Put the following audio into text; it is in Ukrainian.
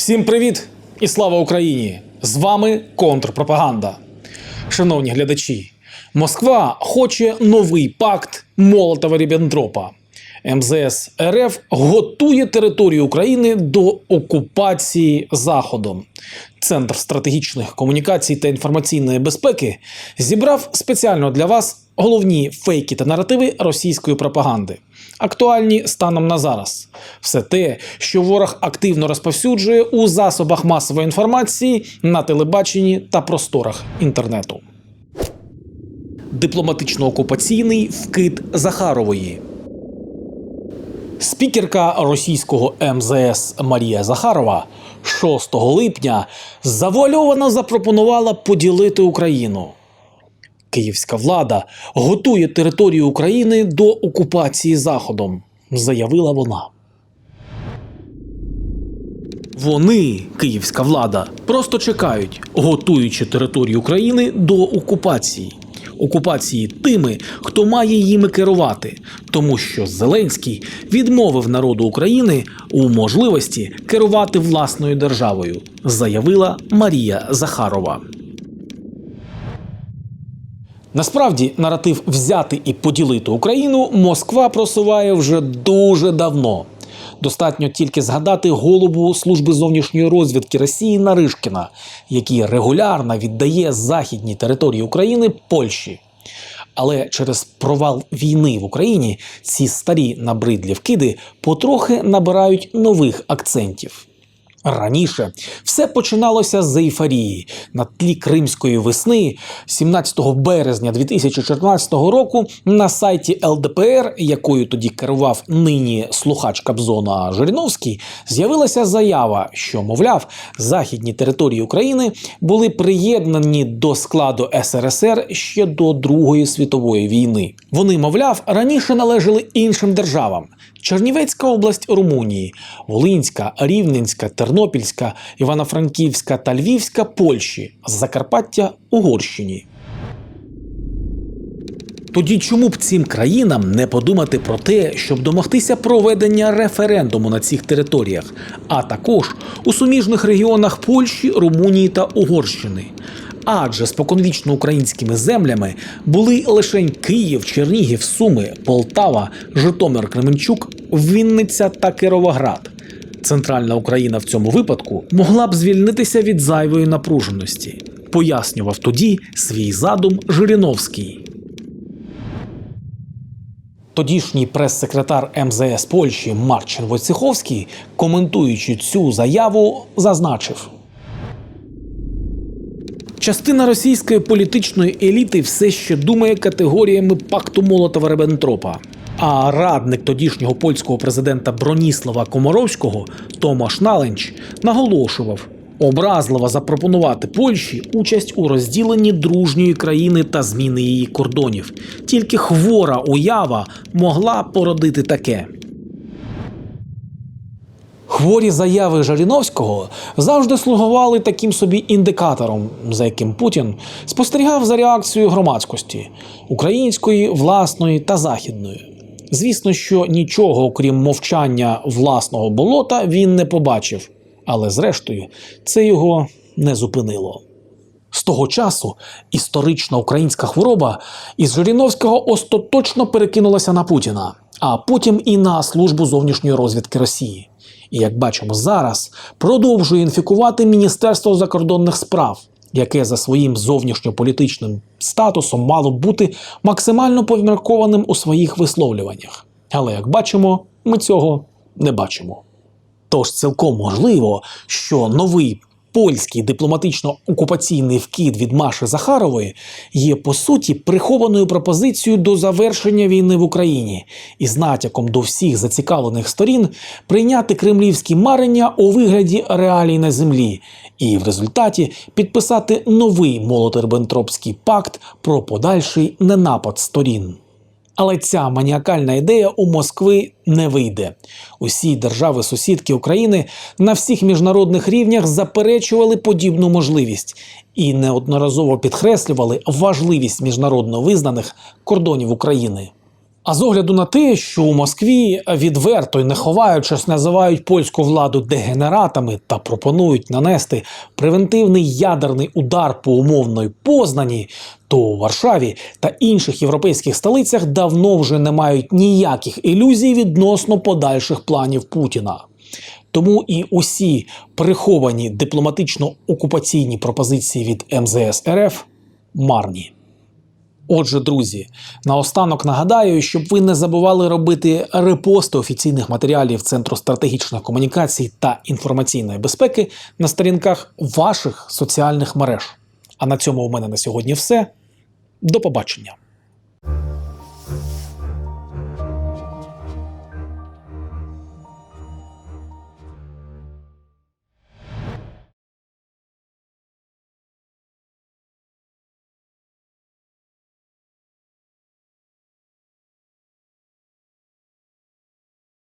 Всім привіт і слава Україні! З вами контрпропаганда. Шановні глядачі, Москва хоче новий пакт Молотова Ріббентропа. МЗС РФ готує територію України до окупації Заходом. Центр стратегічних комунікацій та інформаційної безпеки зібрав спеціально для вас головні фейки та наративи російської пропаганди, актуальні станом на зараз. Все те, що ворог активно розповсюджує у засобах масової інформації на телебаченні та просторах інтернету. Дипломатично-окупаційний вкид Захарової. Спікерка російського МЗС Марія Захарова 6 липня завуальовано запропонувала поділити Україну. Київська влада готує територію України до окупації Заходом, заявила вона. Вони, київська влада, просто чекають, готуючи територію України до окупації. Окупації тими, хто має їми керувати, тому що Зеленський відмовив народу України у можливості керувати власною державою, заявила Марія Захарова. Насправді, наратив взяти і поділити Україну Москва просуває вже дуже давно. Достатньо тільки згадати голову служби зовнішньої розвідки Росії Наришкіна, який регулярно віддає західні території України Польщі. Але через провал війни в Україні ці старі набридлі вкиди потрохи набирають нових акцентів. Раніше все починалося з ейфорії на тлі Кримської весни 17 березня 2014 року на сайті ЛДПР, якою тоді керував нині слухач Кабзона Жириновський, з'явилася заява, що, мовляв, західні території України були приєднані до складу СРСР ще до Другої світової війни. Вони, мовляв, раніше належали іншим державам. Чернівецька область Румунії, Волинська, Рівненська, Тернопільська, Івано-Франківська та Львівська Польщі, з Закарпаття Угорщині. Тоді чому б цим країнам не подумати про те, щоб домогтися проведення референдуму на цих територіях, а також у суміжних регіонах Польщі, Румунії та Угорщини? Адже споконвічно українськими землями були лише Київ, Чернігів, Суми, Полтава, Житомир, Кременчук, Вінниця та Кировоград. Центральна Україна в цьому випадку могла б звільнитися від зайвої напруженості, пояснював тоді свій задум Жириновський. Тодішній прес-секретар МЗС Польщі Марчин Войцеховський, коментуючи цю заяву, зазначив. Частина російської політичної еліти все ще думає категоріями пакту Молотова Ребентропа. А радник тодішнього польського президента Броніслава Комаровського Томаш Наленч наголошував образливо запропонувати Польщі участь у розділенні дружньої країни та зміни її кордонів. Тільки хвора уява могла породити таке. Хворі заяви Жаріновського завжди слугували таким собі індикатором, за яким Путін спостерігав за реакцією громадськості української, власної та західної. Звісно, що нічого, окрім мовчання власного болота, він не побачив, але зрештою це його не зупинило. З того часу історична українська хвороба із Жириновського остаточно перекинулася на Путіна, а потім і на службу зовнішньої розвідки Росії. І як бачимо зараз, продовжує інфікувати Міністерство закордонних справ, яке за своїм зовнішньополітичним статусом мало б бути максимально поміркованим у своїх висловлюваннях. Але як бачимо, ми цього не бачимо. Тож цілком можливо, що новий польський дипломатично-окупаційний вкид від Маші Захарової є по суті прихованою пропозицією до завершення війни в Україні і з натяком до всіх зацікавлених сторін прийняти кремлівські марення у вигляді реалій на землі, і в результаті підписати новий Молотер-Бентропський пакт про подальший ненапад сторін. Але ця маніакальна ідея у Москви не вийде. Усі держави-сусідки України на всіх міжнародних рівнях заперечували подібну можливість і неодноразово підкреслювали важливість міжнародно визнаних кордонів України. А з огляду на те, що у Москві відверто й не ховаючись називають польську владу дегенератами та пропонують нанести превентивний ядерний удар по умовної Познані, то у Варшаві та інших європейських столицях давно вже не мають ніяких ілюзій відносно подальших планів Путіна. Тому і усі приховані дипломатично-окупаційні пропозиції від МЗС РФ марні. Отже, друзі, наостанок нагадаю, щоб ви не забували робити репости офіційних матеріалів Центру стратегічних комунікацій та інформаційної безпеки на сторінках ваших соціальних мереж. А на цьому у мене на сьогодні все. До побачення.